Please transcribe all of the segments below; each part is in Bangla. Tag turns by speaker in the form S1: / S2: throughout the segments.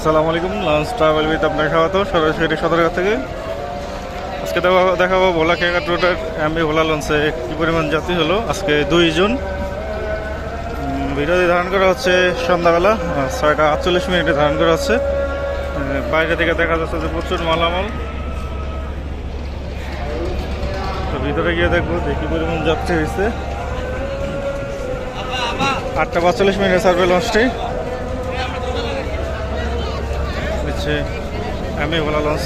S1: আসসালামু আলাইকুম লঞ্চ ট্রাভেল উইথ আপনার স্বাগত। সরাসরি সদরঘাট থেকে। আজকে দেখাবো দেখাবো ভোলা খেয়াঘাট রোডের এমবি ভোলা লঞ্চে কী পরিমাণ যাত্রী হলো। আজকে দুই জুন। ভিডিওটি ধারণ করা হচ্ছে সন্ধ্যাবেলা ছয়টা আটচল্লিশ মিনিটে ধারণ করা হচ্ছে। বাইরে থেকে দেখা যাচ্ছে যে প্রচুর মালামাল। তো ভিতরে গিয়ে দেখব যে কী পরিমাণ যাত্রী হয়েছে। আটটা পাঁচচল্লিশ মিনিটে সার্ভে লঞ্চটি। হচ্ছে আমি ভোলা লঞ্চ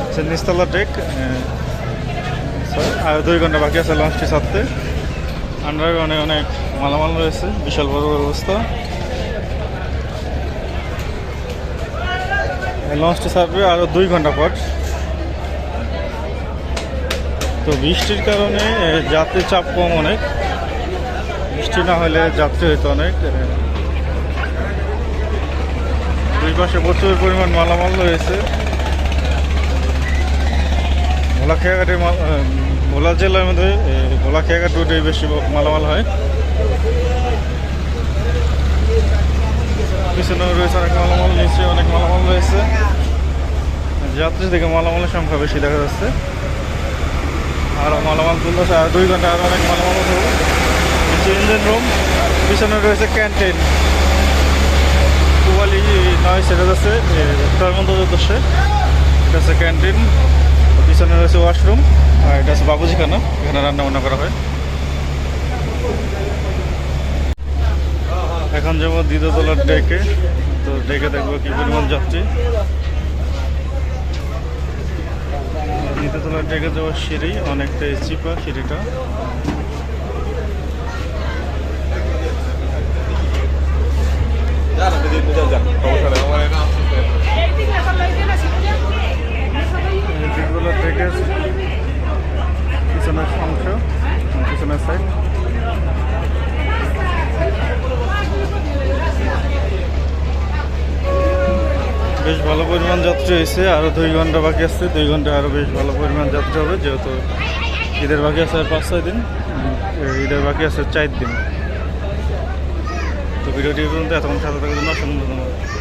S1: হচ্ছে নিস্তলা ডেক আর দুই ঘণ্টা বাকি আছে লঞ্চটি ছাড়তে আন্ডারগ্রাউন্ডে অনেক মালামাল রয়েছে, বিশাল বড় ব্যবস্থা লঞ্চটি ছাড়বে আরও দুই ঘণ্টা পর। তো বৃষ্টির কারণে এ, যাত্রীর চাপ কম অনেক। বৃষ্টি না হলে যাত্রী হইতো অনেক। দুই পাশে প্রচুর পরিমাণ মালামাল রয়েছে। ভোলা খেয়াঘাটের মাল ভোলা জেলার মধ্যে এ, ভোলা খেয়াঘাট রুটে বেশি মালামাল হয়। পিছনে রয়েছে অনেক মালামাল নিচে অনেক মালামাল রয়েছে। যাত্রী থেকে মালামালের সংখ্যা বেশি দেখা যাচ্ছে। আর মালামাল তুলতেছে আর দুই ঘণ্টা আর অনেক মালামাল উঠবো ইঞ্জিন রুম পিছনে রয়েছে ক্যান্টিন কুয়ালি নয়, সেটা যাচ্ছে তরমন্ত উদ্দেশ্যে। এটা হচ্ছে ক্যান্টিন পিছনে রয়েছে ওয়াশরুম আর এটা হচ্ছে বাবুজিখানা, এখানে রান্না বান্না করা হয়। এখন যাব দ্বিতীয়তলার ডেকে, তো ডেকে দেখব কি পরিমাণ যাত্রী। দ্বিতীয়তলার ডেকে যাওয়ার সিঁড়ি অনেকটাই চিপা সিঁড়িটা। পিছনের অংশ পিছনের সাইড বেশ ভালো পরিমাণ যাত্রী হয়েছে আরও দুই ঘণ্টা বাকি আসছে দুই ঘণ্টা আরও বেশ ভালো পরিমাণ যাত্রী হবে, যেহেতু ঈদের বাকি আছে আর পাঁচ ছয় দিন ঈদের বাকি আছে চার দিন। তো ভিডিওটি পর্যন্ত, এতক্ষণ সাথে থাকার জন্য অসংখ্য ধন্যবাদ।